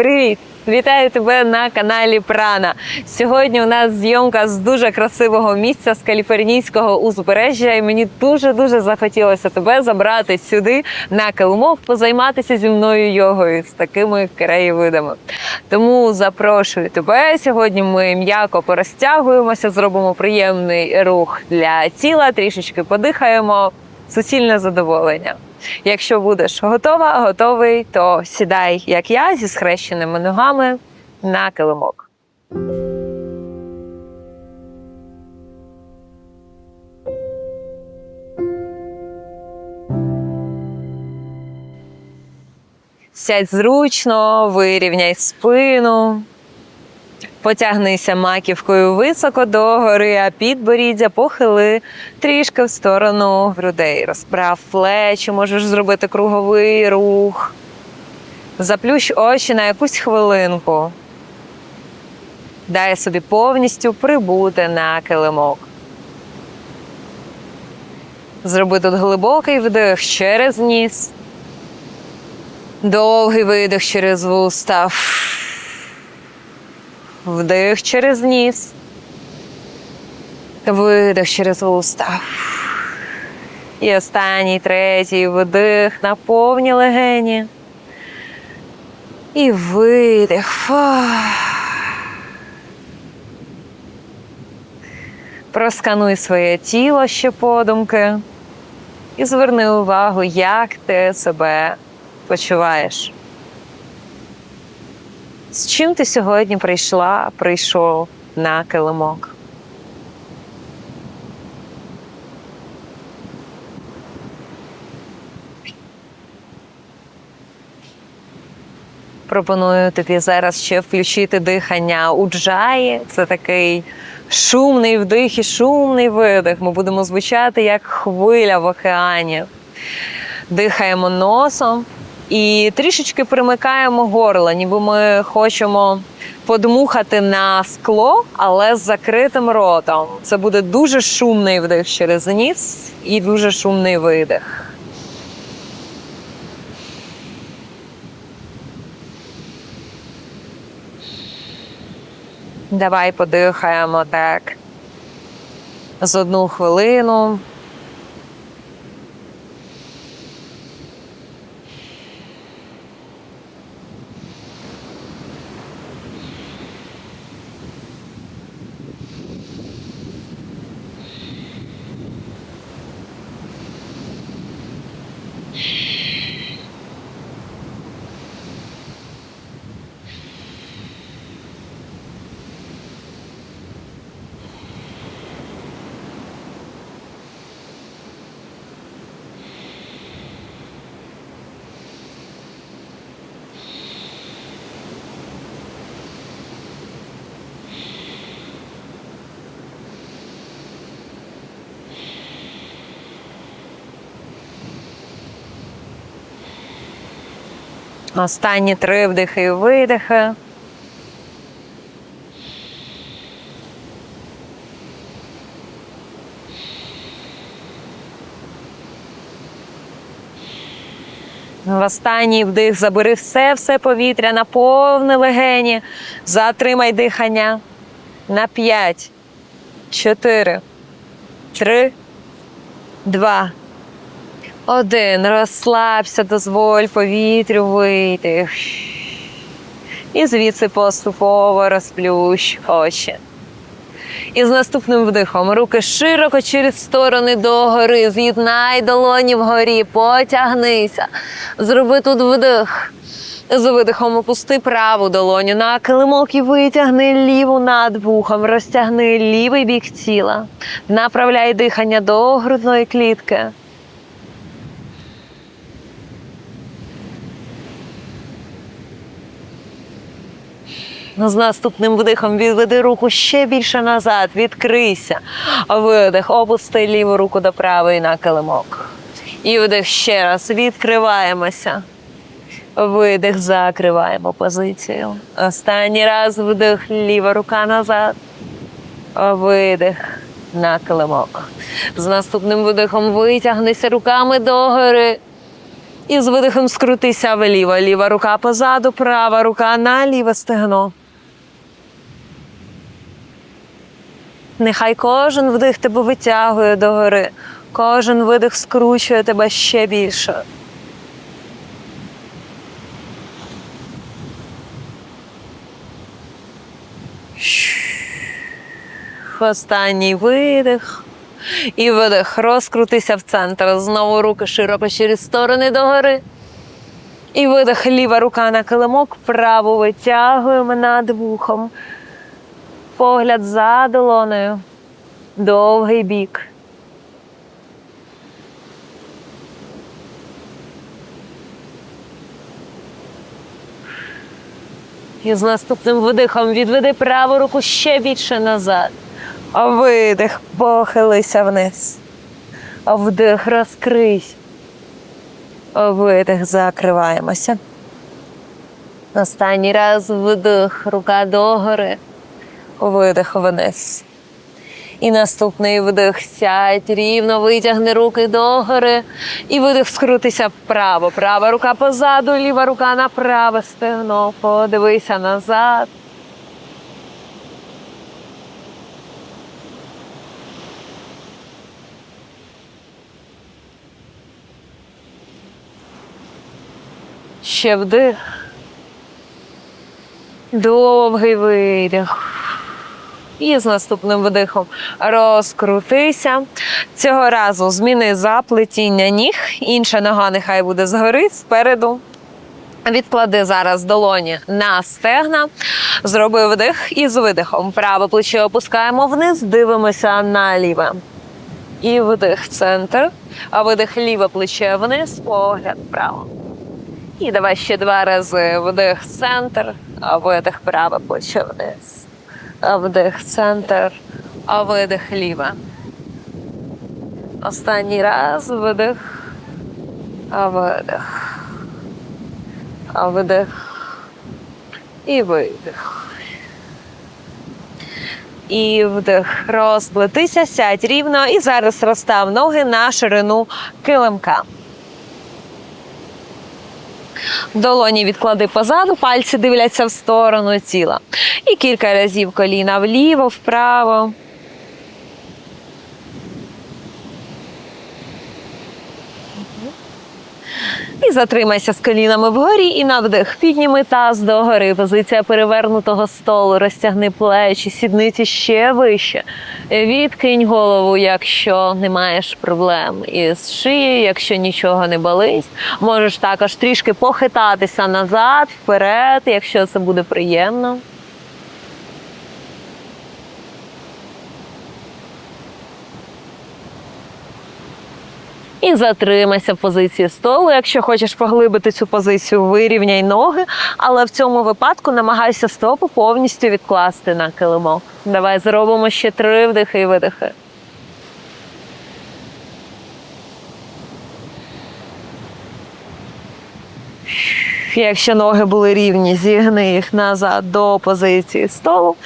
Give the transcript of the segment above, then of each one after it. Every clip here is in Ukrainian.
Привіт! Вітаю тебе на каналі Прана. Сьогодні у нас зйомка з дуже красивого місця з каліфорнійського узбережжя, і мені дуже дуже захотілося тебе забрати сюди на килимок, позайматися зі мною йогою з такими краєвидами. Тому запрошую тебе. Сьогодні ми м'яко порозтягуємося, зробимо приємний рух для тіла, трішечки подихаємо. Суцільне задоволення. Якщо будеш готова, готовий, то сідай, як я, зі схрещеними ногами на килимок. Сядь зручно, вирівняй спину. Потягнися маківкою високо догори, а підборіддя похили трішки в сторону грудей. Розправ плечі, можеш зробити круговий рух. Заплющ очі на якусь хвилинку. Дай собі повністю прибути на килимок. Зроби тут глибокий вдих через ніс. Довгий видих через вуста. Вдих через ніс. Видих через вуста. І останній третій вдих на повні легені. І видих. Проскануй своє тіло ще подумки. І зверни увагу, як ти себе почуваєш. З чим ти сьогодні прийшла, прийшов на килимок? Пропоную тобі зараз ще включити дихання уджаї. Це такий шумний вдих і шумний видих. Ми будемо звучати як хвиля в океані. Дихаємо носом і трішечки примикаємо горло, ніби ми хочемо подмухати на скло, але з закритим ротом. Це буде дуже шумний вдих через ніс і дуже шумний видих. Давай подихаємо так. З одну хвилину. Останні три вдихи і видихи. В останній вдих забери все, все повітря на повне легені. Затримай дихання на п'ять, чотири, три, два. Один. Розслабся, дозволь повітрю вийти. І звідси поступово розплющ очі. І з наступним вдихом руки широко через сторони догори. З'єднай долоні вгорі, потягнися. Зроби тут вдих. З видихом опусти праву долоню на килимок і витягни ліву над вухом, розтягни лівий бік тіла. Направляй дихання до грудної клітки. Ну, З наступним вдихом відведи руку ще більше назад, відкрийся. Видих, опусти ліву руку до правої на килимок. І вдих ще раз. Відкриваємося. Видих, закриваємо позицію. Останній раз вдих, ліва рука назад. Видих на килимок. З наступним видихом витягнися руками догори. І з видихом скрутися вліво. Ліва рука позаду, права рука на ліве стегно. Нехай кожен вдих тебе витягує догори, кожен видих скручує тебе ще більше. Останній видих. І видих. Розкрутися в центр. Знову руки широко через сторони догори. І видих. Ліва рука на килимок, праву витягуємо над вухом. Погляд за долоною. Довгий бік. І з наступним видихом відведи праву руку ще більше назад. А видих, похилися вниз. А вдих, розкрийся. А видих, закриваємося. Останній раз вдих, рука догори, видих вниз. І наступний вдих сядь рівно, витягни руки догори. І видих скрутися вправо. Права рука позаду, ліва рука на праве стегно. Подивися назад. Ще вдих. Довгий видих. І з наступним видихом розкрутися. Цього разу зміни заплетіння ніг. Інша нога нехай буде згори, спереду. Відклади зараз долоні на стегна. Зроби вдих і з видихом. Праве плече опускаємо вниз, дивимося на ліве. І вдих центр. А видих ліве плече вниз, погляд вправо. І давай ще два рази вдих центр, а видих праве плече вниз. Вдих центр, а видих ліве. Останній раз вдих, а видих. А видих. І видих. І вдих. Розплетися, сядь рівно. І зараз розстав ноги на ширину килимка. Долоні відклади позаду, пальці дивляться в сторону тіла. І кілька разів коліна вліво, вправо. І затримайся з колінами вгорі і на вдих. Підніми таз догори. Позиція перевернутого столу. Розтягни плечі, сідниці ще вище. Відкинь голову, якщо не маєш проблем із шиєю, якщо нічого не болить. Можеш також трішки похитатися назад, вперед, якщо це буде приємно. І затримайся в позиції столу. Якщо хочеш поглибити цю позицію, вирівняй ноги, але в цьому випадку намагайся стопу повністю відкласти на килимок. Давай зробимо ще три вдихи і видихи. Якщо ноги були рівні, зігни їх назад до позиції столу.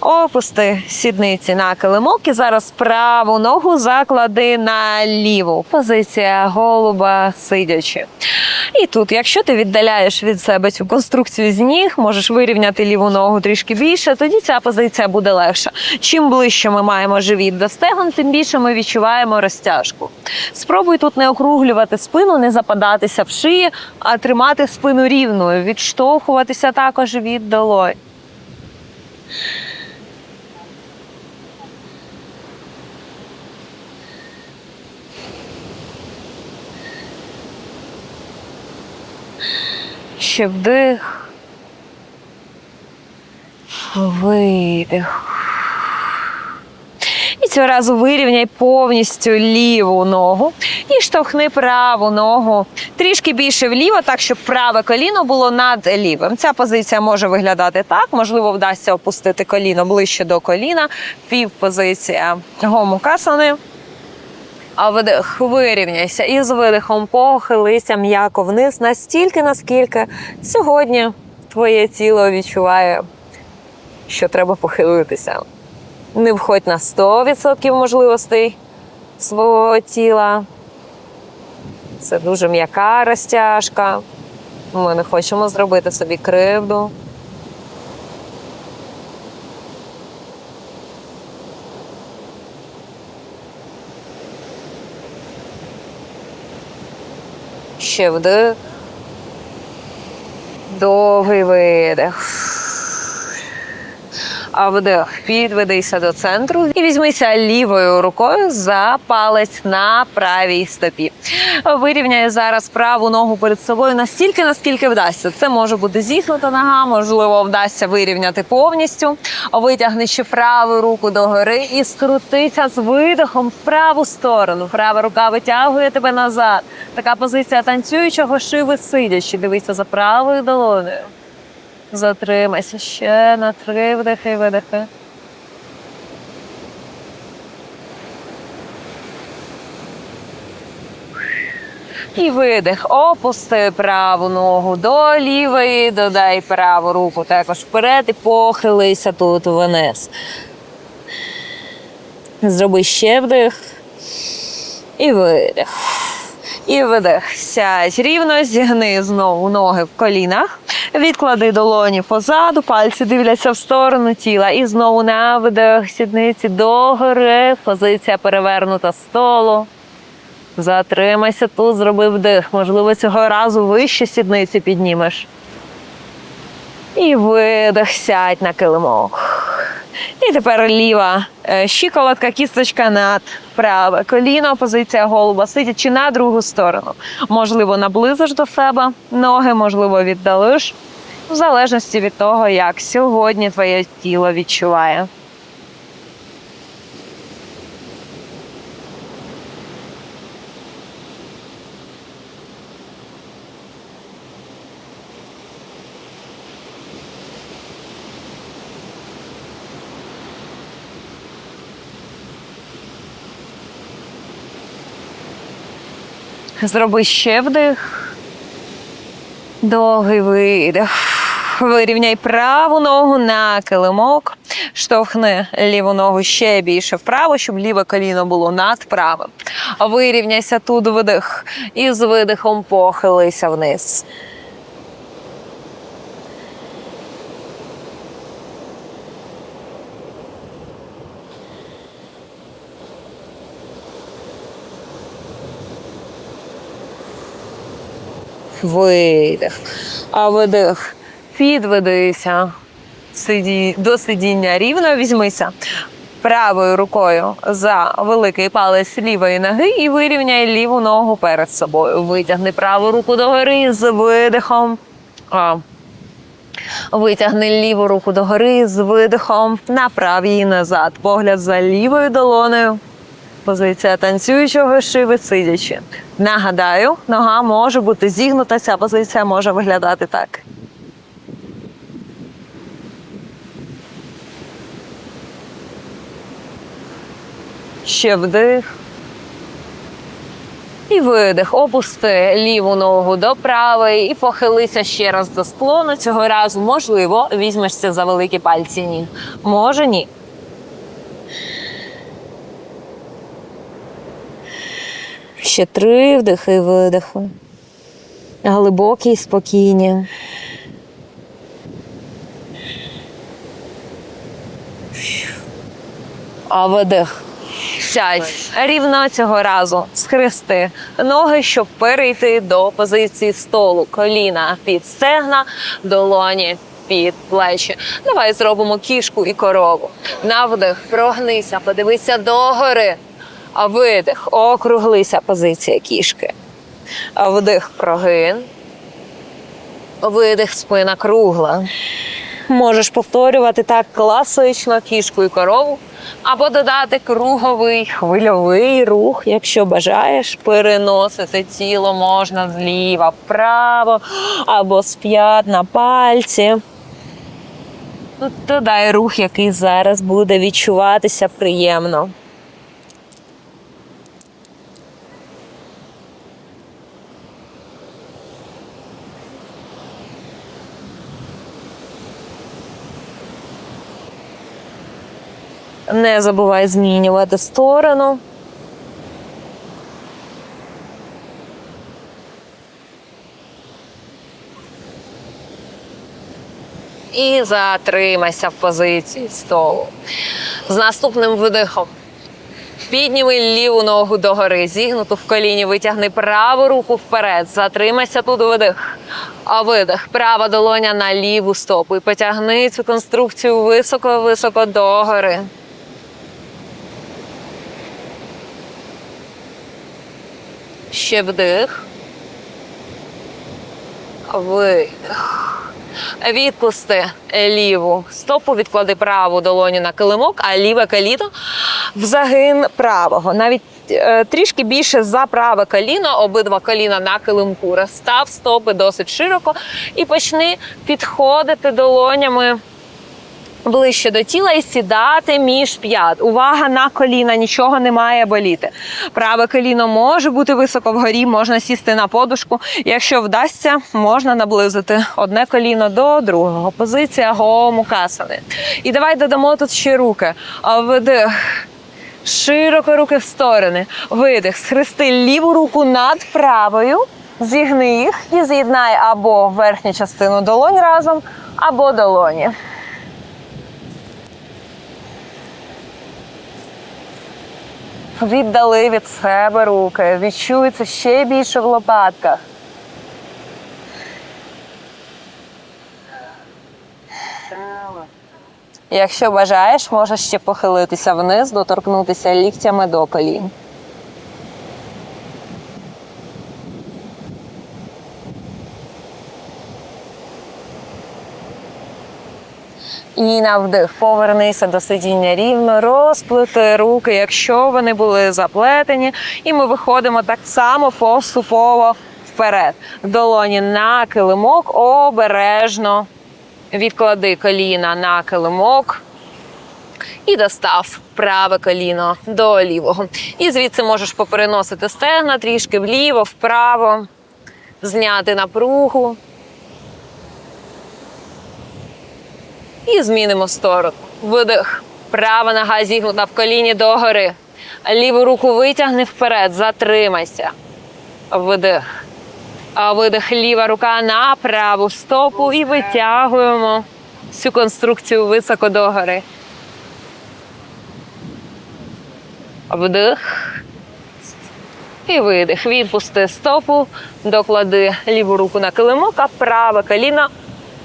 Опусти сідниці на килимок і зараз праву ногу заклади на ліву. Позиція голуба сидячи. І тут, якщо ти віддаляєш від себе цю конструкцію з ніг, можеш вирівняти ліву ногу трішки більше, тоді ця позиція буде легша. Чим ближче ми маємо живіт до стегон, тим більше ми відчуваємо розтяжку. Спробуй тут не округлювати спину, не западатися в шиї, а тримати спину рівною, відштовхуватися також від долонь. Ще вдих. Видих. Цього разу вирівняй повністю ліву ногу і штовхни праву ногу трішки більше вліво, так щоб праве коліно було над лівим. Ця позиція може виглядати так. Можливо, вдасться опустити коліно ближче до коліна. Півпозиція гомукасани. А вдих вирівняйся і з видихом похилися м'яко вниз настільки, наскільки сьогодні твоє тіло відчуває, що треба похилитися. Не входь на 100% можливостей свого тіла. Це дуже м'яка розтяжка. Ми не хочемо зробити собі кривду. Ще вдих. Довгий видих. А вдих, підведися до центру і візьмися лівою рукою за палець на правій стопі. Вирівняй зараз праву ногу перед собою настільки, наскільки вдасться. Це може бути зігнута нога, можливо, вдасться вирівняти повністю. Витягни ще праву руку догори і скрутися з видихом в праву сторону. Права рука витягує тебе назад. Така позиція танцюючого шиви сидячи. Дивися за правою долонею. Затримайся ще на три вдихи, видихи. І видих. Опусти праву ногу до лівої, додай праву руку також вперед і похилися тут вниз. Зроби ще вдих. І видих. І видих. Сядь рівно, зігни знову ноги в колінах. Відклади долоні позаду, пальці дивляться в сторону тіла. І знову на видих сідниці догори. Позиція перевернута столу. Затримайся тут, зроби вдих. Можливо, цього разу вище сідниці піднімеш. І видих, сядь на килимок. І тепер ліва е, щиколотка, кісточка над праве коліно, позиція голуба, сидячи на другу сторону. Можливо, наблизиш до себе ноги, можливо, віддалиш, в залежності від того, як сьогодні твоє тіло відчуває. Зроби ще вдих. Довгий видих. Вирівняй праву ногу на килимок. Штовхни ліву ногу ще більше вправо, щоб ліве коліно було над правим. Вирівняйся тут видих. І з видихом похилися вниз. Видих. А видих. Підведися. Сиді, до сидіння рівно візьмися правою рукою за великий палець лівої ноги і вирівняй ліву ногу перед собою. Витягни праву руку догори з видихом. А, Витягни ліву руку догори з видихом направ її назад. Погляд за лівою долонею. Позиція танцюючого шиви сидячи. Нагадаю, нога може бути зігнута, ця позиція може виглядати так. Ще вдих. І видих. Опусти ліву ногу до правої і похилися ще раз до склону. Цього разу, можливо, візьмешся за великі пальці ніг. Може, ні. Ще три вдихи, видихи. Глибокі спокійні. А видих. Сядь рівно цього разу. Схрести ноги, щоб перейти до позиції столу. Коліна під стегна, долоні під плечі. Давай зробимо кішку і корову. На вдих, прогнися, подивися догори. А видих, округлися позиція кішки. Вдих, прогин. Видих, спина кругла. Можеш повторювати так класично кішку і корову, або додати круговий хвильовий рух, якщо бажаєш, переносити тіло можна зліва вправо, або з п'ят на пальці. Додай рух, який зараз буде відчуватися приємно. Не забувай змінювати сторону. І затримайся в позиції столу. З наступним видихом. Підніми ліву ногу догори, зігнуту в коліні, витягни праву руку вперед. Затримайся тут видих. А видих. Права долоня на ліву стопу. І потягни цю конструкцію високо-високо догори. Ще вдих. Видих. Відпусти ліву стопу, відклади праву долоню на килимок, а ліве коліно в загин правого. Навіть е, трішки більше за праве коліно, обидва коліна на килимку. Розстав стопи досить широко і почни підходити долонями ближче до тіла і сідати між п'ят. Увага на коліна, нічого не має боліти. Праве коліно може бути високо вгорі, можна сісти на подушку. Якщо вдасться, можна наблизити одне коліно до другого. Позиція гомукасани. І давай додамо тут ще руки. Вдих. Широко руки в сторони. Видих. Схрести ліву руку над правою. Зігни їх і з'єднай або верхню частину долонь разом, або долоні. Віддали від себе руки. Відчується ще більше в лопатках. Якщо бажаєш, можеш ще похилитися вниз, доторкнутися ліктями до колін. І на вдих повернися до сидіння рівно, розплити руки, якщо вони були заплетені. І ми виходимо так само поступово вперед. Долоні на килимок, обережно відклади коліна на килимок. І достав праве коліно до лівого. І звідси можеш попереносити стегна трішки вліво, вправо, зняти напругу. І змінимо сторону. Видих. Права нога зігнута в коліні догори. Ліву руку витягни вперед, затримайся. Видих. А видих. Ліва рука на праву стопу і витягуємо всю конструкцію високо догори. Вдих. І видих. Відпусти стопу, доклади ліву руку на килимок, а праве коліно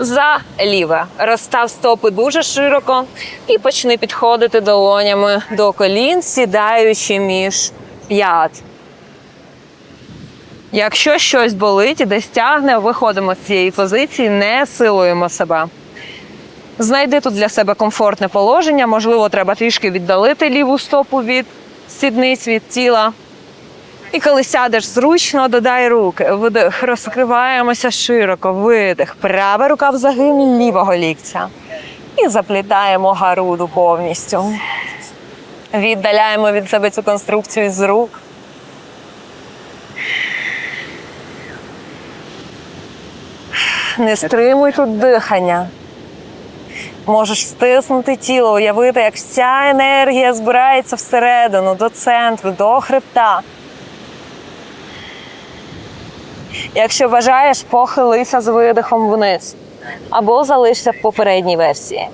за ліве. Розстав стопи дуже широко і почни підходити долонями до колін, сідаючи між п'ят. Якщо щось болить і десь тягне, виходимо з цієї позиції, не силуємо себе. Знайди тут для себе комфортне положення. Можливо, треба трішки віддалити ліву стопу від сідниць, від тіла. І коли сядеш зручно, додай руки. Вдих, розкриваємося широко, видих. Права рука в загин лівого ліктя. І заплітаємо гаруду повністю. Віддаляємо від себе цю конструкцію з рук. Не стримуй тут дихання. Можеш стиснути тіло, уявити, як вся енергія збирається всередину, до центру, до хребта. Якщо бажаєш, похилися з видихом вниз або залишся в попередній версії.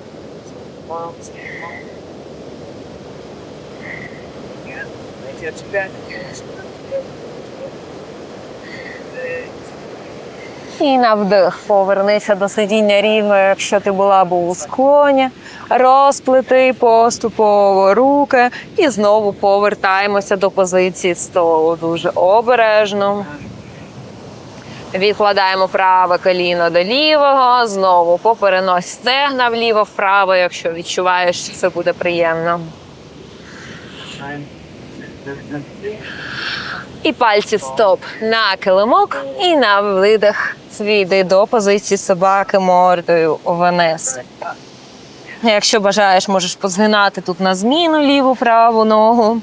І на вдих повернися до сидіння рівно, якщо ти була був у склоні. Розплити поступово руки і знову повертаємося до позиції столу. Дуже обережно. Відкладаємо праве коліно до лівого, знову поперенось стегна вліво-вправо, якщо відчуваєш, що це буде приємно. І пальці стоп на килимок і на видих відійди до позиції собаки мордою вниз. Якщо бажаєш, можеш позгинати тут на зміну ліву праву ногу,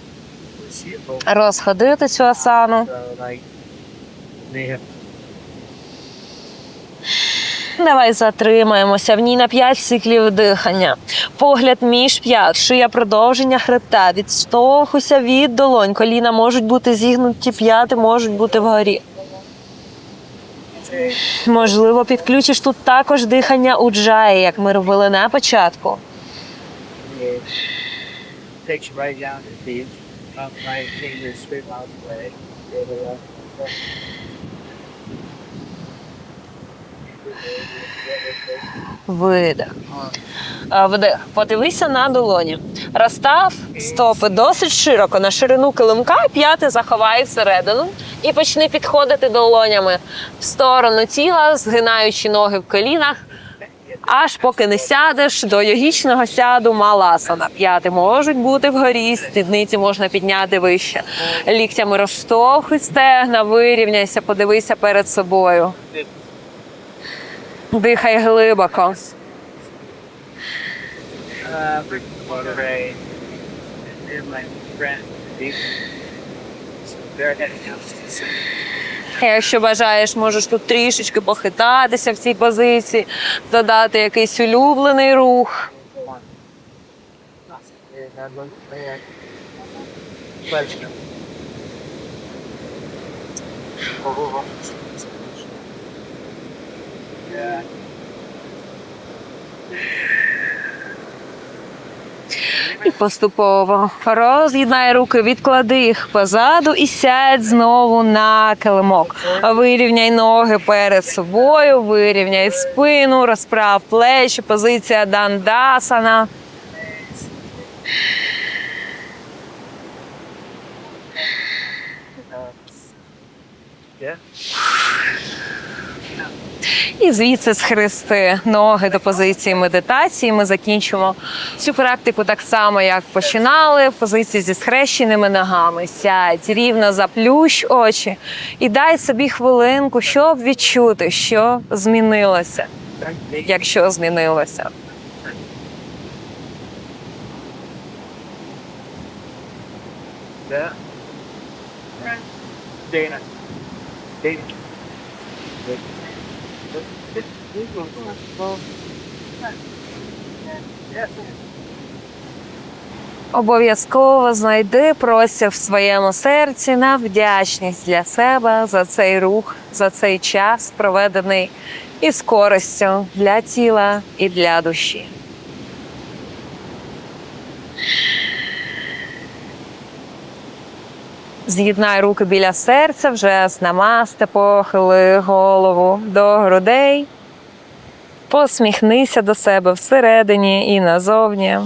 розходити цю асану. Давай затримаємося в ній на 5 циклів дихання. Погляд між п'ят, шия продовження хребта. Відштовхуйся від долонь. Коліна можуть бути зігнуті, п'яти можуть бути вгорі. Можливо, підключиш тут також дихання уджаї, як ми робили на початку. Видих. Вдих. Подивися на долоні. Розстав стопи досить широко на ширину килимка, п'яти заховай всередину і почни підходити долонями в сторону тіла, згинаючи ноги в колінах. Аж поки не сядеш до йогічного сяду маласана. П'яти можуть бути вгорі, спідниці можна підняти вище. Ліктями розштовхуй стегна, вирівняйся, подивися перед собою. To the Якщо бажаєш, можеш тут трішечки похитатися в цій позиції, додати якийсь улюблений рух. І поступово роз'єднай руки, відклади їх позаду і сядь знову на килимок. Вирівняй ноги перед собою, вирівняй спину, розправ плечі, позиція дандасана. Yeah. І звідси схрести ноги до позиції медитації. Ми закінчимо цю практику так само, як починали, в позиції зі схрещеними ногами. Сядь рівно заплющ очі і дай собі хвилинку, щоб відчути, що змінилося, якщо змінилося. Dana. Dana. Обов'язково знайди простір в своєму серці на вдячність для себе за цей рух, за цей час, проведений із користю для тіла і для душі. З'єднай руки біля серця, вже з намасте, похили голову до грудей. Посміхнися до себе всередині і назовні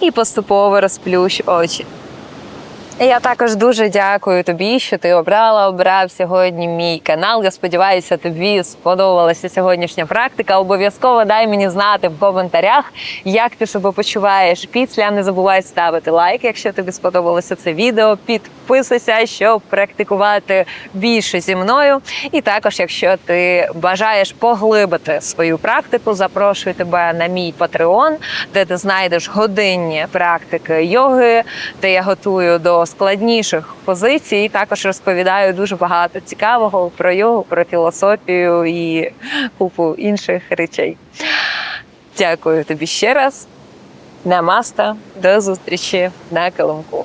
і поступово розплющ очі. Я також дуже дякую тобі, що ти обрала, обрав сьогодні мій канал. Я сподіваюся, тобі сподобалася сьогоднішня практика. Обов'язково дай мені знати в коментарях, як ти себе почуваєш після. Не забувай ставити лайк, якщо тобі сподобалося це відео. Підписуйся, щоб практикувати більше зі мною. І також, якщо ти бажаєш поглибити свою практику, запрошую тебе на мій Patreon, де ти знайдеш годинні практики йоги, де я готую до складніших позицій. І також розповідаю дуже багато цікавого про йогу, про філософію і купу інших речей. Дякую тобі ще раз. Намаста. До зустрічі на килимку.